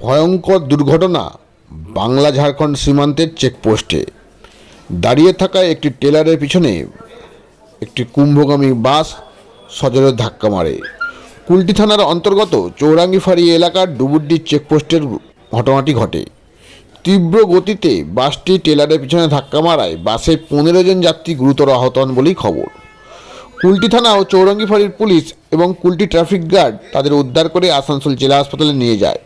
ভয়ঙ্কর দুর্ঘটনা বাংলা ঝাড়খণ্ড সীমান্তের চেকপোস্টে। দাঁড়িয়ে থাকা একটি টেলারের পিছনে একটি কুম্ভগামী বাস সজোরে ধাক্কা মারে। কুলটি থানার অন্তর্গত চৌরাঙ্গিফাড়ি এলাকার ডুবুড্ডি চেকপোস্টের ঘটনাটি ঘটে। তীব্র গতিতে বাসটি টেলারের পিছনে ধাক্কা মারায় বাসে পনেরো জন যাত্রী গুরুতর আহত হন বলেই খবর। কুলটি থানা ও চৌরঙ্গি পুলিশ এবং কুলটি ট্রাফিক গার্ড তাদের উদ্ধার করে আসানসোল জেলা হাসপাতালে নিয়ে যায়।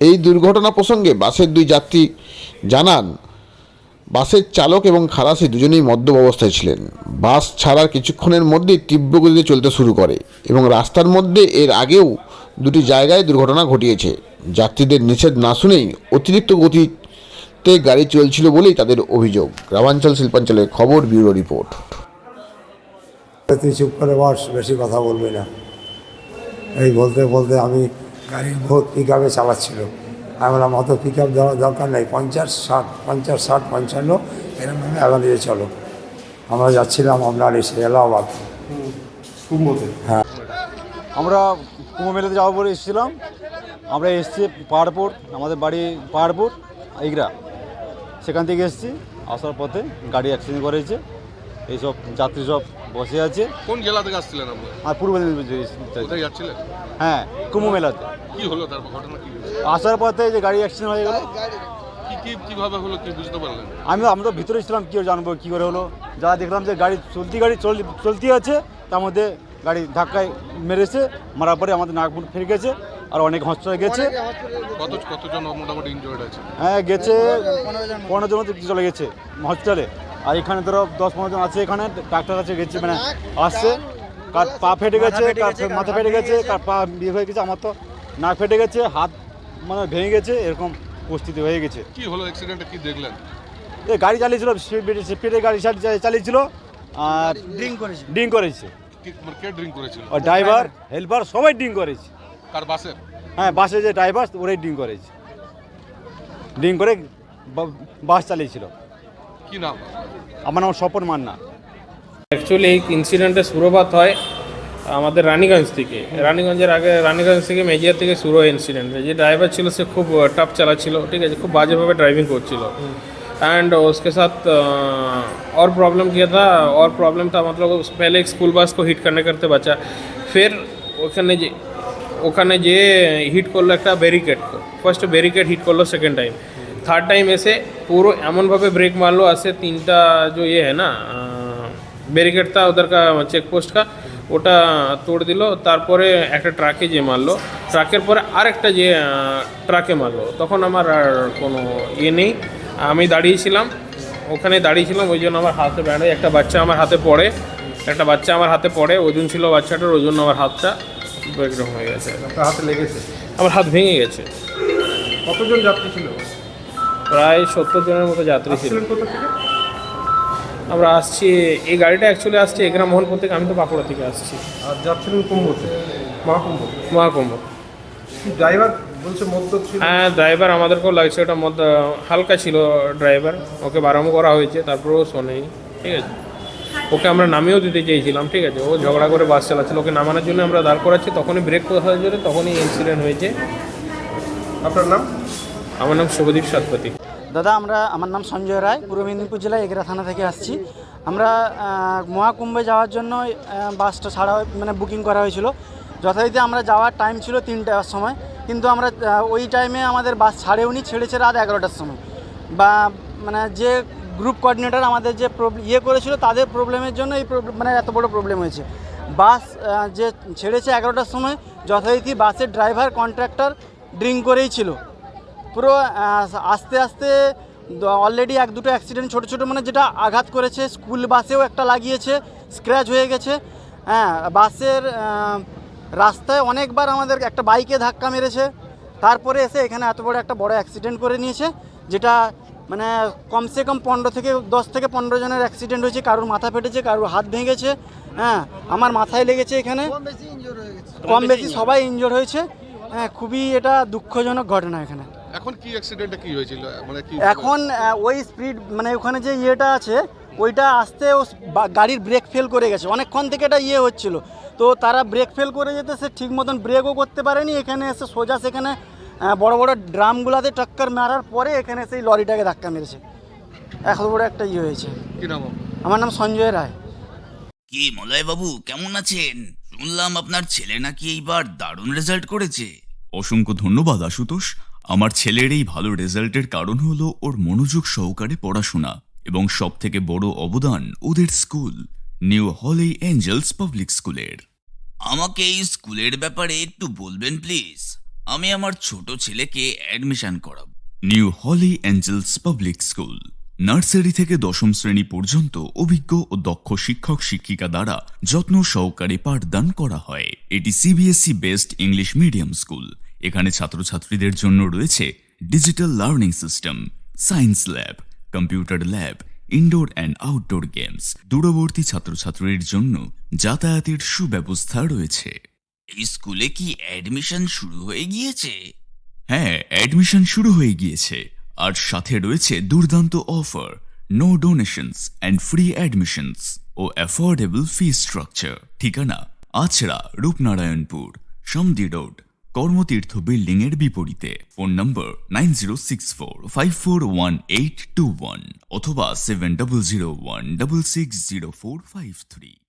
এই দুর্ঘটনা প্রসঙ্গে বাসের দুই যাত্রী জানান, বাসের চালক এবং খালাসি দুজনেই মদ্যপ অবস্থায় ছিলেন। বাস ছাড়ার কিছুক্ষণের মধ্যেই তীব্র গতিতে চলতে শুরু করে এবং রাস্তার মধ্যে এর আগেও দুটি জায়গায় দুর্ঘটনা ঘটিয়েছে। যাত্রীদের নিষেধ না শুনেই অতিরিক্ত গতিতে গাড়ি চলছিল বলেই তাদের অভিযোগ। গ্রামাঞ্চল শিল্পাঞ্চলের খবর, ব্যুরো রিপোর্ট। চুপ করে বস, বেশি কথা বলবি না। এই বলতে বলতে আমি গাড়ি ভোট পিক আপে চালাচ্ছিল। আমি বললাম অত পিক আপ দেওয়ার দরকার নেই পঞ্চাশ ষাট পঞ্চাশ ষাট পঞ্চান্ন এরকম এরকমভাবে এগারিয়ে চলো। আমরা যাচ্ছিলাম আপনার এসে এলাহাবাদ। কুম্ভতে? হ্যাঁ। আমরা কুম্ভ মেলাতে যাব পরে এসেছিলাম। আমরা এসেছি পাহাড়পুর আমাদের বাড়ি পাহাড়পুর এইগরা সেখান থেকে এসেছি আসার পথে গাড়ি অ্যাক্সিডেন্ট করেছে। এইসব যাত্রী সব বসে আছে। কোন জেলা থেকে আসছিলেন আপনি? আর পূর্ব মেদিনীপুর যাচ্ছিলেন? হ্যাঁ কুম্ভ মেলাতে। কি হলো তারপর ঘটনা কি? আসার পথে যে গাড়ি অ্যাক্সিডেন্ট হয়ে গেল। কি কি কীভাবে হলো কি বুঝতে পারলেন? আমি আমরা ভিতরে ছিলাম কী জানব কী করে হলো? যা দেখলাম যে গাড়ি চলতি গাড়ি চল চলতি আছে তার মধ্যে গাড়ি ধাক্কায় মেরেছে মারার পরে আমাদের নাগপুর ফিরে গেছে আর অনেক হসপিটালে গেছে। কত কতজন মোটামুটি ইনজয়েড আছে? হ্যাঁ গেছে পনেরো জন চলে গেছে হসপিটালে। আর এখানে ধরো দশ পনেরো জন আছে এখানে ডাক্তার কাছে গেছে মানে আসছে। কার পা ফেটে গেছে কার মাথা ফেটে গেছে কার পা বিয়ে হয়ে গেছে আমার তো নাক ফেটে গেছে হাত মানে ভেঙে গেছে এরকম পরিস্থিতি হয়ে গেছে। কি হলো অ্যাক্সিডেন্টে কি দেখলেন? এ গাড়ি চালিয়েছিল স্পিডে গাড়ি চালি- চালিয়েছিল আর ড্রিঙ্ক করেছে ড্রিঙ্ক করেছে। মানে কে ড্রিঙ্ক করেছিল? আর ড্রাইভার হেল্পার সবাই ড্রিঙ্ক করেছে। কার বাসের হ্যাঁ বাসে যে ড্রাইভার ওরাই ড্রিঙ্ক করেছে। ড্রিঙ্ক করে বাস চালিয়েছিল। কি নাম আমার নাম স্বপন মান্না অ্যাকচুয়ালি এই ইনসিডেন্টের শুরুপাত হয় আমাদের রানীগঞ্জ থেকে রানীগঞ্জের আগে রানীগঞ্জ থেকে মেজিয়ার থেকে শুরু হয় ইনসিডেন্ট যে ড্রাইভার ছিল সে খুব টাফ চালাচ্ছিল ঠিক আছে খুব বাজেভাবে ড্রাইভিং করছিল एंड उसके साथ अ, और प्रॉब्लम किया था और प्रॉब्लम था मतलब उस पहले एक स्कूल बास को हिट करने करते बचा फिर ওখানে যে ওখানে যে হিট করলো একটা ব্যারিকেড ফার্স্ট ব্যারিকেড হিট করলো সেকেন্ড টাইম থার্ড টাইম এসে পুরো এমনভাবে ব্রেক মারলো আসে তিনটা जो ये है ना ব্যারিকেড তা ওদের কা চেক পোস্ট কা ওটা তোড় দিল তারপরে একটা ট্রাকে যে মারলো ট্রাকের পরে আরেকটা যে ট্রাকে মারলো তখন আমার আর কোনো ইয়ে নেই আমি দাঁড়িয়েছিলাম ওখানে দাঁড়িয়েছিলাম ওই জন্য আমার হাতে ব্যান্ড একটা বাচ্চা আমার হাতে পড়ে একটা বাচ্চা আমার হাতে পড়ে ওজন ছিল বাচ্চাটার ওই জন্য আমার হাতটা এরকম হয়ে গেছে আপনার হাতে লেগেছে আমার হাত ভেঙে গেছে কতজন যাত্রী ছিল প্রায় সত্তর জনের মতো যাত্রী ছিল। আমরা আসছি এই গাড়িটা অ্যাকচুয়ালি আসছে এগরা মোহনপুর থেকে আমি তো বাঁকুড়া থেকে আসছি। আর যাচ্ছিলেন কুম্ভতে মহাকুম্ভ। মহাকুম্ভ। ড্রাইভার বলছে মদ্য ছিল? হ্যাঁ ড্রাইভার আমাদেরকেও লাগছে ওটা মধ্যে হালকা ছিল ড্রাইভার ওকে বারণ করা হয়েছে তারপরেও শোনেই ঠিক আছে। ওকে আমরা নামিয়েও দিতে চেয়েছিলাম ঠিক আছে ও ঝগড়া করে বাস চালাচ্ছিল ওকে নামানোর জন্য আমরা দাঁড় করাচ্ছি তখনই ব্রেক করা হয়েছিল তখনই ইনসিডেন্ট হয়েছে। আপনার নাম? আমার নাম শুভদীপ সাতপতি দাদা, আমরা, আমার নাম সঞ্জয় রায়, পূর্ব মেদিনীপুর জেলায় এগরা থানা থেকে আসছি। আমরা মহাকুম্ভে যাওয়ার জন্য বাসটা ছাড়া মানে বুকিং করা হয়েছিল। যথারীতি আমরা যাওয়ার টাইম ছিল তিনটার সময়, কিন্তু আমরা ওই টাইমে আমাদের বাস ছাড়েওনি, ছেড়েছে রাত এগারোটার সময়। বা মানে যে গ্রুপ কোঅর্ডিনেটর আমাদের যে ইয়ে করেছিল, তাদের প্রবলেমের জন্য এই মানে এত বড় প্রবলেম হয়েছে। বাস যে ছেড়েছে এগারোটার সময়, যথারীতি বাসের ড্রাইভার কন্ট্রাক্টর ড্রিঙ্ক করেই ছিল। পুরো আস্তে আস্তে অলরেডি এক দুটো অ্যাক্সিডেন্ট ছোটো ছোটো মানে যেটা আঘাত করেছে স্কুল বাসেও একটা লাগিয়েছে স্ক্র্যাচ হয়ে গেছে। হ্যাঁ বাসের রাস্তায় অনেকবার আমাদের একটা বাইকে ধাক্কা মেরেছে। তারপরে এসে এখানে এত বড় একটা বড় অ্যাক্সিডেন্ট করে নিয়েছে যেটা মানে কমসে কম পনেরো থেকে দশ থেকে পনেরো জনের অ্যাক্সিডেন্ট হয়েছে কারোর মাথা ফেটেছে কারোর হাত ভেঙেছে হ্যাঁ আমার মাথায় লেগেছে এখানে। কম বেশি সবাই ইনজোর হয়েছে। হ্যাঁ খুবই এটা দুঃখজনক ঘটনা এখানে। এখন কি অ্যাক্সিডেন্টে কি হয়েছিল? মানে কি এখন ওই স্পিড মানে ওখানে যে ইয়েটা আছে ওইটা আসতে ও গাড়ির ব্রেক ফেল করে গেছে। অনেকক্ষণ থেকে এটা ইয়ে হচ্ছিল। তো তারা ব্রেক ফেল করে যেতে সে ঠিক মতন ব্রেকও করতে পারেনি। এখানে এসে সোজা সেখানে বড় বড় ড্রামগুলাতে টক্কর মারার পরে এখানে সেই লরিটাকে ধাক্কা মেরেছে। এত বড় একটা ইয়ে হয়েছে। কি নাম আমার নাম সঞ্জয় রায়। কি মলয় বাবু কেমন আছেন? শুনলাম আপনার ছেলে নাকি এইবার দারুণ রেজাল্ট করেছে। অসংখ্য ধন্যবাদ আশুতোষ। আমার ছেলের এই ভালো রেজাল্টের কারণ হলো ওর মনোযোগ সহকারে পড়াশোনা এবং সব থেকে বড় অবদান ওদের school, New Holy Angels Public স্কুলের। আমাকে এই স্কুলের ব্যাপারে একটু বলবেন, প্লিজ? আমি আমার ছোট ছেলেকে অ্যাডমিশন করাব। New Holy Angels Public school, nursery থেকে দশম শ্রেণি পর্যন্ত অভিজ্ঞ ও দক্ষ শিক্ষক শিক্ষিকা দ্বারা যত্ন সহকারে পাঠদান করা হয়। এটি CBSE based English medium school. এখানে ছাত্রছাত্রীদের জন্য রয়েছে digital learning system science lab computer lab indoor and outdoor games দূরবর্তী ছাত্রছাত্রীর জন্য যাতায়াতের সুব্যবস্থা রয়েছে। এই স্কুলে কি অ্যাডমিশন শুরু হয়ে গিয়েছে? হ্যাঁ অ্যাডমিশন শুরু হয়ে গিয়েছে। আর সাথে রয়েছে দুর্দান্ত offer no donations and free admissions O affordable fee structure ঠিকানা আছড়া রূপনারায়ণপুর সমদি রোড কর্মতীর্থ বিল্ডিং এর বিপরীতে, phone number nine zero six four five four one eight two one অথবা seven double zero one double six zero four five three